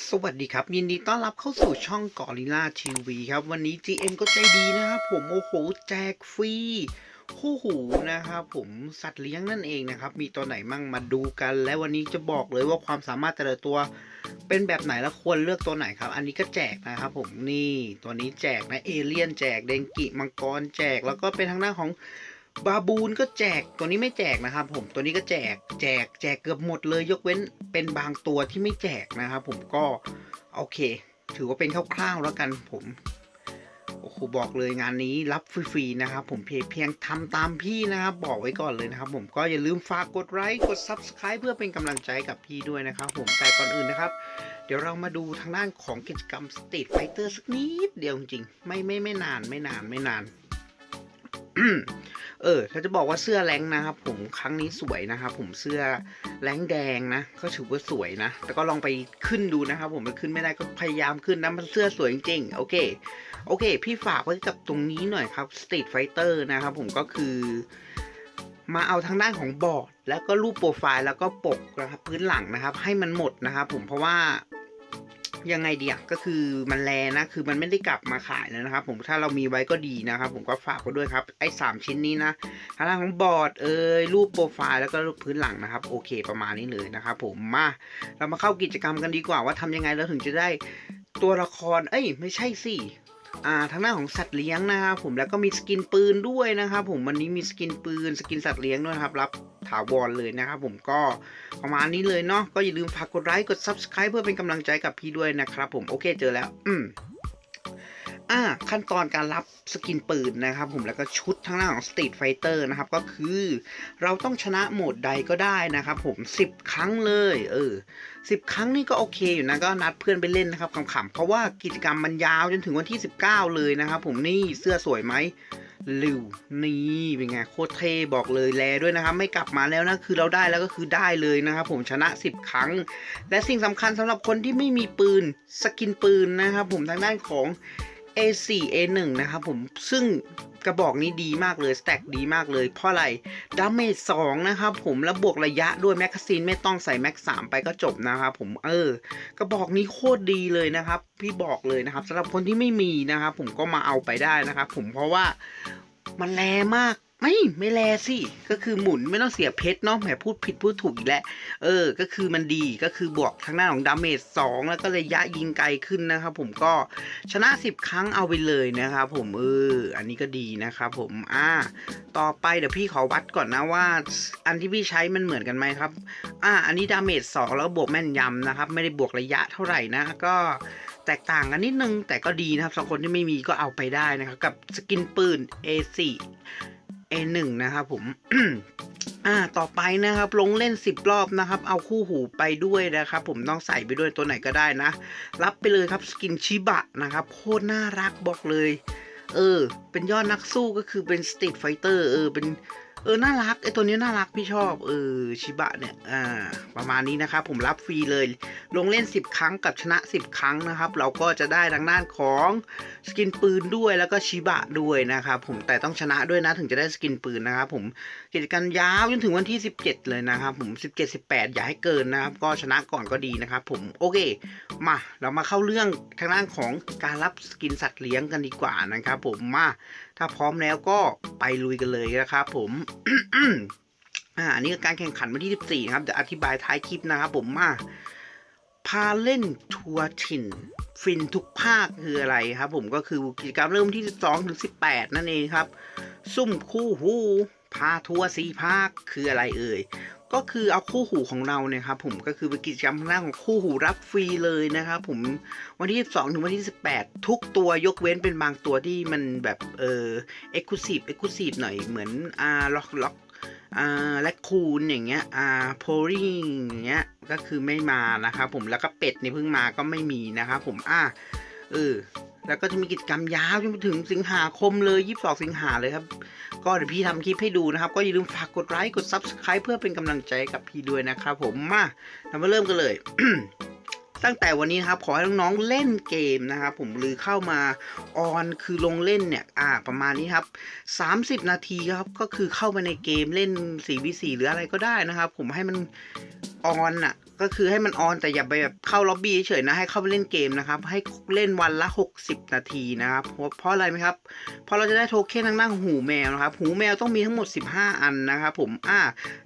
สวัสดีครับ ยินดีต้อนรับเข้าสู่ช่องกอริล่าทีวีครับ วันนี้ GM ก็ใจดีนะครับ ผมโอ้โหแจกฟรีคู่หูนะครับผมสัตว์เลี้ยงนั่นเองนะครับ มีตัวไหนมั่งมาดูกัน และวันนี้จะบอกเลยว่าความสามารถแต่ละตัว เป็นแบบไหนและควรเลือกตัวไหนครับ อันนี้ก็แจกนะครับผมนี่ตัวนี้แจกนะเอเลี่ยนแจกเดงกิมังกรแจกแล้วก็เป็นทางด้านของ บาบูนก็แจกตัวนี้ไม่แจกนะครับ ผมตัวนี้ก็แจกแจกแจกเกือบหมดเลย ยกเว้นเป็นบางตัวที่ไม่แจกนะครับ ผมก็โอเค ถือว่าเป็นคร่าวๆแล้วกันผมโอ้โหบอกเลยงานนี้รับฟรีๆนะครับผมเพียงเพียงทำตามพี่นะครับบอกไว้ก่อนเลยนะครับ ผมก็อย่าลืมฝากกดไลค์กด Subscribe เพื่อเป็นกำลังใจกับพี่ด้วยนะครับ ผมแต่ก่อนอื่นนะครับ เดี๋ยวเรามาดูทางด้านของกิจกรรม Street Fighter สักนิดเดียวจริงๆไม่ไม่ไม่นานไม่นานไม่นาน เออถ้าจะบอกว่าเสื้อแรงนะครับ ผมครั้งนี้สวยนะครับผมเสื้อแรงแดงนะ ก็ถือว่าสวยนะแต่ก็ลองไปขึ้นดูนะครับ ผมมันขึ้นไม่ได้ก็พยายามขึ้นนะมันเสื้อสวยจริงๆโอเค โอเค พี่ฝากไว้กับตรงนี้หน่อยครับ Street Fighter นะครับผมก็คือ มาเอาทางด้านของบอร์ด แล้วก็รูปโปรไฟล์แล้วก็ปกนะครับพื้นหลังนะครับ ให้มันหมดนะครับผมเพราะว่า ยังไงเดียก็คือมันแลนะ คือมันไม่ได้กลับมาขายแล้วนะครับ ผมถ้าเรามีไว้ก็ดีนะครับ ผมก็ฝากไว้ด้วยครับ ไอ้สามชิ้นนี้นะทางด้านของบอร์ดเอ่ยรูปโปรไฟล์แล้วก็รูปพื้นหลังนะครับ โอเคประมาณนี้เลยนะครับ ผมมาเรามาเข้ากิจกรรมกันดีกว่าว่าทำยังไงเราถึงจะได้ตัวละคร เอ้ย ไม่ใช่สิ อ่าทางด้าของสัตว์เลี้ยงนะครับผมแล้วก็มีสกินปืนด้วยนะครับผมวันนี้มีสกินปืน สกินสัตว์เลี้ยงด้วยครับรับถาวรเลยนะครับผมก็ประมาณนี้เลยเนาะก็อย่าลืมฝากกดไลค์กด Subscribe เพื่อเป็นกำลังใจกับพี่ด้วยนะครับผมโอเคเจอแล้ว อืม อ่าขั้นตอนการรับสกินปืนนะครับ ผมแล้วก็ชุดทางด้าของ Street Fighter นะครับ ก็คือเราต้องชนะโหมดใดก็ได้นะครับ ผม 10 ครั้งเลยเออสิบครั้งนี่ก็โอเคอยู่นะ ก็นัดเพื่อนไปเล่นนะครับขำๆเพราะว่ากิจกรรมมันยาวจนถึงวันที่ 19 เลยนะครับ ผมนี่เสื้อสวยไหมลิวนี่เป็นไงโคตรเท่บอกเลยแลด้วยนะครับ ไม่กลับมาแล้วนะคือเราได้แล้วก็คือได้เลยนะครับ ผมชนะ 10 ครั้ง และสิ่งสำคัญสำหรับคนที่ไม่มีปืนสกินปืนนะครับ ผมทางด้านของ A4 A1 นะครับผมซึ่งกระบอกนี้ดีมากเลยสแต็กดีมากเลย เพราะอะไรดาเมจสองนะครับผมแล้วบวกระยะด้วยแมกกาซีนไม่ต้องใส่แม็กสามไปก็จบนะครับผมเออกระบอกนี้โคตรดีเลยนะครับ พี่บอกเลยนะครับสำหรับคนที่ไม่มีนะครับผมก็มาเอาไปได้นะครับผมเพราะว่ามันแรงมาก ไม่ไม่แลสิก็คือหมุนไม่ต้องเสียเพชรเนาะแหมพูดผิดพูดถูกอีกแล้วเออ ก็คือมันดีก็คือบวกทางหน้าของดาเมจ2แล้วก็ระยะยิงไกลขึ้นนะครับผมก็ชนะ 10 ครั้งเอาไปเลยนะครับผมเอออันนี้ก็ดีนะครับผมอ่าต่อไปเดี๋ยวพี่ขอวัดก่อนนะว่า อันที่พี่ใช้มันเหมือนกันไหมครับอ่าอันนี้ดาเมจ2แล้วบวกแม่นยำนะครับ ไม่ได้บวกระยะเท่าไหร่นะก็แตกต่างกันนิดนึงแต่ก็ดีนะครับสำหรับคนที่ไม่มีก็เอาไปได้นะครับกับสกินปืน A4 A1 นะครับผมอ่าต่อไปนะครับลงเล่น 10 รอบนะครับ เอาคู่หูไปด้วยนะครับ ผมต้องใส่ไปด้วยตัวไหนก็ได้นะ รับไปเลยครับสกินชิบะนะครับโคตรน่ารักบอกเลย เออ เป็นยอดนักสู้ก็คือเป็นสตรีทไฟเตอร์เออเป็น เออ น่ารักไอตัวนี้น่ารักพี่ชอบ เออ ชิบะเนี่ย อ่า ประมาณนี้นะครับ ผมรับฟรีเลย ลงเล่น 10 ครั้งกับชนะ 10 ครั้งนะครับ เราก็จะได้ทางด้านของสกินปืนด้วยแล้วก็ชิบะด้วยนะครับ ผม แต่ต้องชนะด้วยนะถึงจะได้สกินปืนนะครับ ผม กิจการยาวจนถึงวันที่ 17 เลยนะครับ ผม 17 18 อย่าให้เกินนะครับ ก็ชนะก่อนก็ดีนะครับ ผม โอเค มา เรามาเข้าเรื่องทางด้านของการรับสกินสัตว์เลี้ยงกันดีกว่านะครับ ผม มา ถ้าพร้อมแล้วก็ไปลุยกันเลยนะครับผมอ่าอันนี้คือการแข่งขันวันที่ 14 นะครับเดี๋ยวอธิบายท้ายคลิปนะครับผมมาพาเล่นทัวร์ถิ่น ฟินทุกภาคคืออะไรครับ ผมก็คือกิจกรรมเริ่มที่ 12 ถึง 18 นั่นเองครับ ซุ่มคู่หู พาทัวร์สีภาคคืออะไรเอ่ย ก็คือเอาคู่หูของเราเนี่ยครับผมก็คือเป็นกิจกรรมทางด้านของคู่หูรับฟรีเลยนะครับผมวันที่ 12 ถึงวันที่ 18 ทุกตัวยกเว้นเป็นบางตัวที่มันแบบเออเอ็กซ์คลูซีฟเอ็กซ์คลูซีฟหน่อยเหมือนอ่าล็อกล็อกอ่าแลคคูนอย่างเงี้ยอ่าโพลิงอย่างเงี้ยก็คือไม่มานะครับผมแล้วก็เป็ดเนี่ยเพิ่งมาก็ไม่มีนะครับผมอ่าเออ แล้วก็จะมีกิจกรรมยาวจนไปถึงสิงหาคมเลย 22 สิงหาเลยครับ ก็เดี๋ยวพี่ทำคลิปให้ดูนะครับ ก็อย่าลืมฝากกดไลค์กด Subscribe เพื่อเป็นกำลังใจกับพี่ด้วยนะครับผมมาเรามาเริ่มกันเลยตั้งแต่วันนี้นะครับขอให้น้องๆเล่นเกมนะครับผมหรือเข้ามาออนคือลงเล่นเนี่ยอ่าประมาณนี้ครับ30 นาทีครับก็คือเข้ามาในเกมเล่น 4v4 หรืออะไรก็ได้นะครับ ผมให้มันออนอะ ก็คือให้มันออนแต่อย่าไปแบบเข้าล็อบบี้เฉยๆนะให้เข้าไปเล่นเกมนะครับ ให้เล่นวันละ 60 นาทีนะครับเพราะเพราะอะไรไหมครับเพราะเราจะได้โทเค็นทางด้านของหูแมวนะครับหูแมวต้องมีทั้งหมด 15 อันนะครับผมอ่า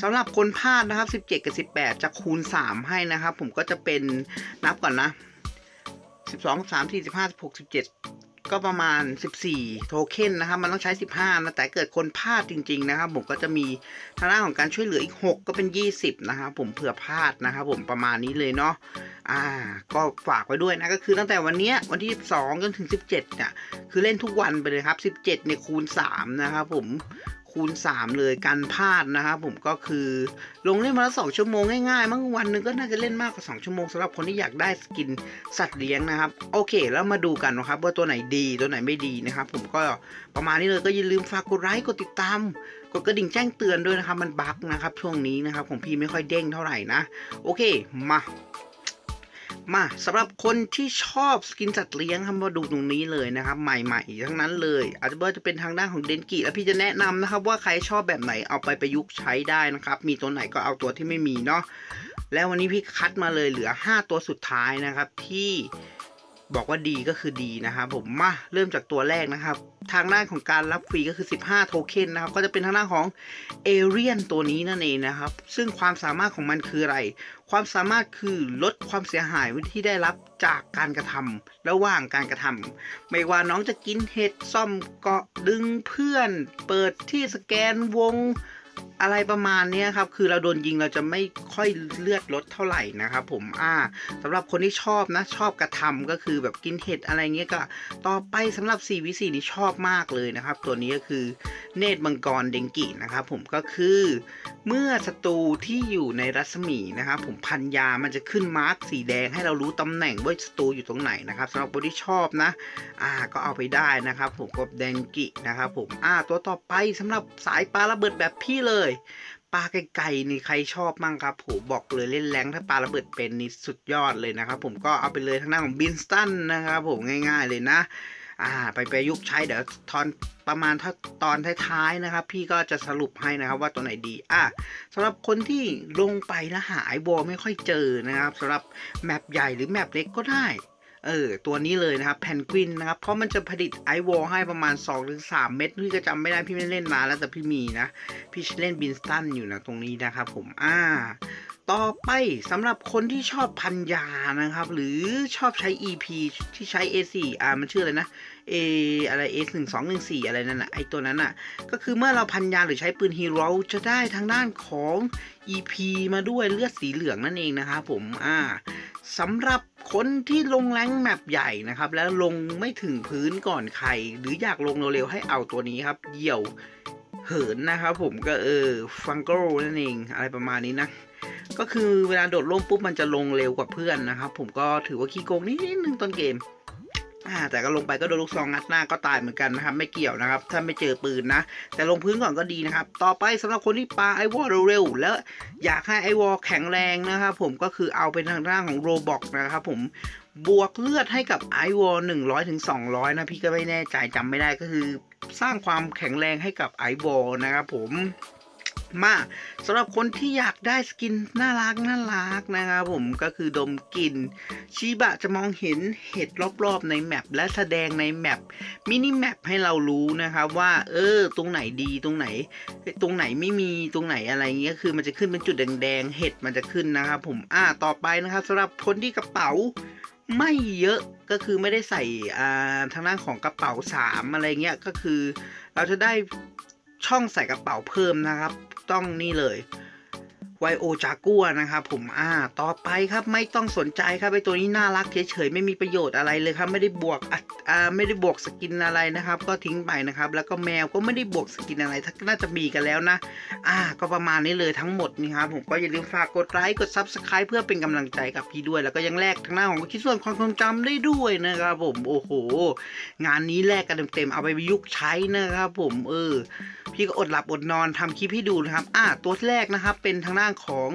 สำหรับคนพลาดนะครับ 17 กับ 18 จะคูณ 3 ให้นะครับ ผมก็จะเป็นนับก่อนนะ 12 3 4 15 16 17 ก็ประมาณ 14 โทเค็นนะครับ มันต้องใช้ 15 นะ แต่เกิดคนพลาดจริง ๆ นะครับ ผมก็จะมีทางด้านของการช่วยเหลืออีก 6 ก็เป็น 20 นะครับผมเผื่อพลาดนะครับผมประมาณนี้เลยเนาะอ่า ก็ฝากไว้ด้วยนะ ก็คือตั้งแต่วันเนี้ยวันที่ 12 จนถึง 17 เนี่ย คือเล่นทุกวันไปเลยครับ 17 เนี่ยคูณ 3 นะครับผม คูณ 3 เลยการพลาดนะครับผมก็คือลงเล่นมาละ2ชั่วโมงง่ายๆมั้งวันหนึ่งก็น่าจะเล่นมากกว่า 2 ชั่วโมงสำหรับคนที่อยากได้สกินสัตว์เลี้ยงนะครับ โอเค แล้วมาดูกันนะครับว่าตัวไหนดีตัวไหนไม่ดีนะครับ ผมก็ประมาณนี้เลยก็อย่าลืมฝากกดไลค์กดติดตามกดกระดิ่งแจ้งเตือนด้วยนะครับมันบั๊กนะครับช่วงนี้นะครับของพี่ไม่ค่อยเด้งเท่าไหร่นะ โอเคมา มาสำหรับคนที่ชอบสกินสัตว์เลี้ยงครับมาดูตรงนี้เลยนะครับ ใหม่ๆ ทั้งนั้นเลย อาจจะว่าจะเป็นทางด้านของเดนกิแล้วพี่จะแนะนำนะครับว่าใครชอบแบบไหนเอาไปประยุกต์ใช้ได้นะครับ มีตัวไหนก็เอาตัวที่ไม่มีเนาะแล้ววันนี้พี่คัดมาเลยเหลือ 5 ตัวสุดท้ายนะครับ ที่บอกว่าดีก็คือดีนะครับผมมาเริ่มจากตัวแรกนะครับ ทางด้านของการรับฟรีก็คือ 15 โทเค็นนะครับ ก็จะเป็นทางด้านของเอเรียนตัวนี้นั่นเองนะครับ ซึ่งความสามารถของมันคืออะไร ความสามารถคือลดความเสียหายที่ได้รับจากการกระทำระหว่างการกระทำไม่ว่าน้องจะกินเห็ดซ่อมเกาะดึงเพื่อน เปิดที่สแกนวง อะไรประมาณนี้ครับ คือเราโดนยิงเราจะไม่ค่อยเลือดลดเท่าไหร่นะครับผม อ่าสำหรับคนที่ชอบนะ ชอบกระทำก็คือแบบกินเห็ดอะไรเงี้ยก็ ต่อไปสำหรับ4วิ4นี่ชอบมากเลยนะครับ ตัวนี้ก็คือเนตรมังกรเดงกินะครับผม ก็คือ เมื่อศัตรูที่อยู่ในรัศมีนะครับผมพันยามันจะขึ้นมาร์กสีแดงให้เรารู้ตำแหน่งว่าศัตรูอยู่ตรงไหนนะครับสำหรับคนที่ชอบนะ อ่า ก็เอาไปได้นะครับผมกับแดงกินะครับผม อ่า ตัวต่อไปสำหรับสายปลาระเบิดแบบพี่เลยปลาไก่ๆนี่ใครชอบมั่งครับผมบอกเลยเล่นแรงถ้าปลาระเบิดเป็นนี่สุดยอดเลยนะครับผมก็เอาไปเลยทางด้านของบินสตันนะครับผมง่ายๆเลยนะอ่าไปประยุกต์ใช้เดี๋ยวตอนประมาณถ้าตอนท้ายๆนะครับ พี่ก็จะสรุปให้นะครับว่าตัวไหนดีอะสำหรับคนที่ลงไปแล้วหาไอวอลไม่ค่อยเจอนะครับสำหรับแมปใหญ่หรือแมปเล็กก็ได้ เออตัวนี้เลยนะครับแพนกวินนะครับเพราะมันจะผลิตไอวอลให้ประมาณ 2-3 เม็ดพี่ก็จำไม่ได้พี่ไม่เล่นนาแล้วแต่พี่มีนะ พี่เล่นบินสตันอยู่นะตรงนี้นะครับผมอ่าต่อไปสำหรับคนที่ชอบพันยานะครับ หรือชอบใช้ EP ที่ใช้ A4 อ่ามันชื่ออะไรนะ A อะไร A 1 2 1 4 อะไรนั่นน่ะไอตัวนั้นน่ะ ก็คือเมื่อเราพันยาหรือใช้ปืนฮีโร่จะได้ทางด้านของ EP มาด้วยเลือดสีเหลืองนั่นเองนะครับผมอ่า สำหรับคนที่ลงแรงแมปใหญ่นะครับ แล้วลงไม่ถึงพื้นก่อนใคร หรืออยากลงเร็วๆให้เอาตัวนี้ครับเหยี่ยวเหินนะครับผมก็เออฟังโกนั่นเองอะไรประมาณนี้นะ ก็คือเวลาโดดร่มปุ๊บมันจะลงเร็วกว่าเพื่อนนะครับ ผมก็ถือว่าขี้โกงนิดนึงต้นเกม อ่าแต่ก็ลงไปก็โดนลูกซองงัดหน้าก็ตายเหมือนกันนะครับ ไม่เกี่ยวนะครับ ถ้าไม่เจอปืนนะ แต่ลงพื้นก่อนก็ดีนะครับ ต่อไปสำหรับคนที่ปาไอวอลเร็วๆแล้วอยากให้ไอวอลแข็งแรงนะครับผมก็คือเอาเป็นทางด้านของโรบอกนะครับผมบวกเลือดให้กับไอวอลหนึ่งร้อยถึงสองร้อยนะพี่ก็ไม่แน่ใจจำไม่ได้ก็คือ สร้างความแข็งแรงให้กับไอวอลนะครับผม มาสำหรับคนที่อยากได้สกินน่ารักน่ารักนะครับผมก็คือดมกลิ่นชิบะจะมองเห็นเห็ดรอบๆในแมปและแสดงในแมปมินิแมปให้เรารู้นะครับว่าเออตรงไหนดีตรงไหน ตรงไหนไม่มีตรงไหนอะไรเงี้ยคือมันจะขึ้นเป็นจุดแดงๆเห็ดมันจะขึ้นนะครับผมอ่าต่อไปนะครับสำหรับคนที่กระเป๋าไม่เยอะก็คือไม่ได้ใส่อ่าทางด้านของกระเป๋าสามอะไรเงี้ยก็คือ เราจะได้ช่องใส่กระเป๋าเพิ่มนะครับ ต้องนี่เลย ไวโอจากัวนะครับผมอ่าต่อไปครับไม่ต้องสนใจครับไอตัวนี้น่ารักเฉยๆไม่มีประโยชน์อะไรเลยครับไม่ได้บวกอะอ่าไม่ได้บวกสกินอะไรนะครับ ก็ทิ้งไปนะครับ แล้วก็แมวก็ไม่ได้บวกสกินอะไรถ้าน่าจะมีกันแล้วนะ อ่า ก็ประมาณนี้เลยทั้งหมดนี่ครับผมก็อย่าลืมฝากกดไลค์กด Subscribe เพื่อเป็นกำลังใจกับพี่ด้วย แล้วก็ยังแลกทางหน้าของคิดส่วนความทรงจำได้ด้วยนะครับผมโอ้โห งานนี้แลกกันเต็มๆเอาไปประยุกต์ใช้นะครับผมเออพี่ก็อดหลับอดนอนทำคลิปให้ดูนะครับอ่าตัวแรกนะครับเป็นทางด้าของ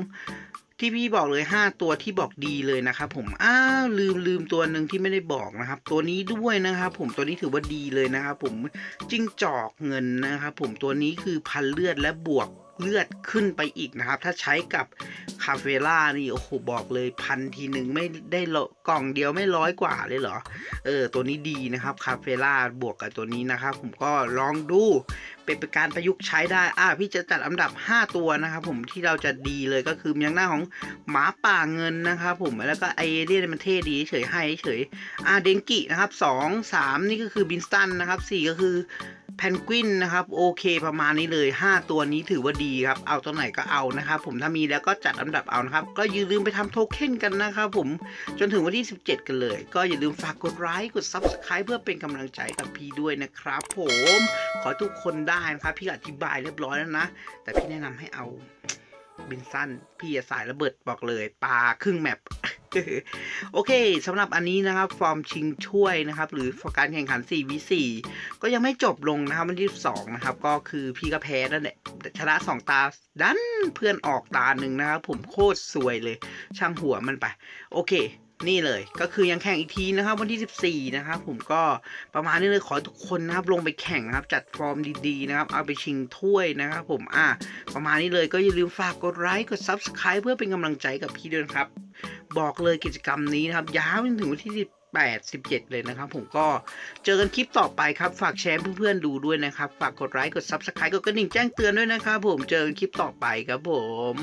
ที่พี่บอกเลย 5 ตัวที่บอกดีเลยนะครับผมอ้าวลืมลืมตัวหนึ่งที่ไม่ได้บอกนะครับ ตัวนี้ด้วยนะครับ ผมตัวนี้ถือว่าดีเลยนะครับผมจิ้งจอกเงินนะครับผมตัวนี้คือพันเลือดและบวกเลือดขึ้นไปอีกนะครับ ถ้าใช้กับ คาเฟล่านี่โอ้โหบอกเลยพันทีหนึ่งไม่ได้ลกล่องเดียวไม่ร้อยกว่าเลยเหรอ เออ ตัวนี้ดีนะครับคาเฟล่าบวกกับตัวนี้นะครับ ผมก็ลองดูเป็นปการประยุกต์ใช้ได้ อ่าพี่จะจัดอันดับ 5 ตัวนะครับผมที่เราจะดีเลยก็คือมีอย่างหน้าของหมาป่าเงินนะครับผมแล้วก็ไอเดียมันเท่ดีเฉยให้เฉย อ่าเดงกินะครับ 2 3 นี่ก็คือบินสตันนะครับ 4 ก็คือ แพนกวินนะครับโอเคประมาณนี้เลย 5 ตัวนี้ถือว่าดีครับ เอาตัวไหนก็เอานะครับ ผมถ้ามีแล้วก็จัดอันดับเอานะครับ ก็อย่าลืมไปทำโทเค็นกันนะครับผมจนถึงวันที่ 17 กันเลย ก็อย่าลืมฝากกดไลค์กด Subscribe เพื่อเป็นกำลังใจกับพี่ด้วยนะครับ ผมขอทุกคนได้นะครับ พี่อธิบายเรียบร้อยแล้วนะ แต่พี่แนะนำให้เอาบินสั้นพี่อย่าสายระเบิดบอกเลยปลาครึ่งแมป โอเคสำหรับอันนี้นะครับ ฟอร์มชิงช่วยนะครับ หรือการแข่งขัน 4v4 ก็ยังไม่จบลงนะครับวันที่2นะครับ ก็คือพี่ก็แพ้นั่นแหละชนะ 2 ตาดันเพื่อนออกตาหนึ่งนะครับ ผมโคตรสวยเลย ช่างหัวมันไป โอเค นี่เลยก็คือยังแข่งอีกทีนะครับวันที่ 14 นะครับผมก็ประมาณนี้เลยขอทุกคนนะครับลงไปแข่งนะครับ จัดฟอร์มดีๆนะครับ เอาไปชิงถ้วยนะครับผมอะประมาณนี้เลยก็อย่าลืมฝากกดไลค์กด Subscribe เพื่อเป็นกำลังใจกับพี่ด้วยนครับ บอกเลยกิจกรรมนี้นะครับ ยาวจนถึงวันที่18 17 เลยนะครับ ผมก็เจอกันคลิปต่อไปครับ ฝากแชร์เพื่อนๆดูด้วยนะครับ ฝากกดไลค์กด Subscribe กดกระดิ่งแจ้งเตือนด้วยนะครับผมเจอกันคลิปต่อไปครับผม